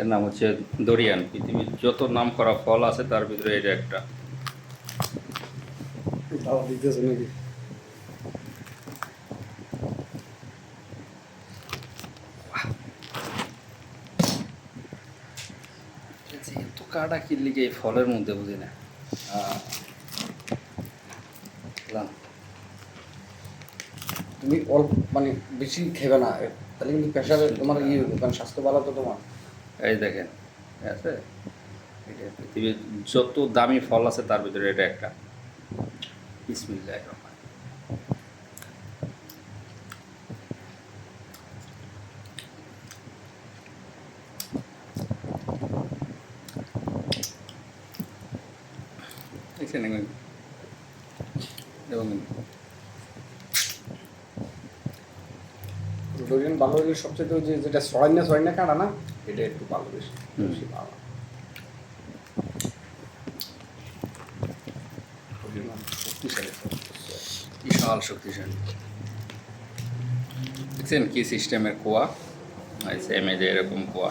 এর নাম হচ্ছে দরিয়ান। পৃথিবীর যত নাম করা ফল আছে তার ভিতরে এটা একটা। এত কাটা কিনলি কি এই ফলের মধ্যে বুঝি না? আহ, তুমি অল্প মানে বেশি খেবে না তাহলে কিন্তু প্রেশারে তোমার ইয়ে হবে কারণ স্বাস্থ্য ভালো তো তোমার। এই দেখেন, ঠিক আছে? এটা পৃথিবীর যত দামি ফল আছে তার ভিতরে এটা একটা। দেখছেন এবং ডোরিয়ান বাংলাদেশের সবচেয়ে যে যেটা ছড়াই না ছড়াই না কাটা না এটা একটু ভালো বেশি বেশি ভালো। শক্তিশালী বিশাল শক্তিশালী। দেখছেন কি সিস্টেমের কুয়া? এম এ যে এরকম কোয়া।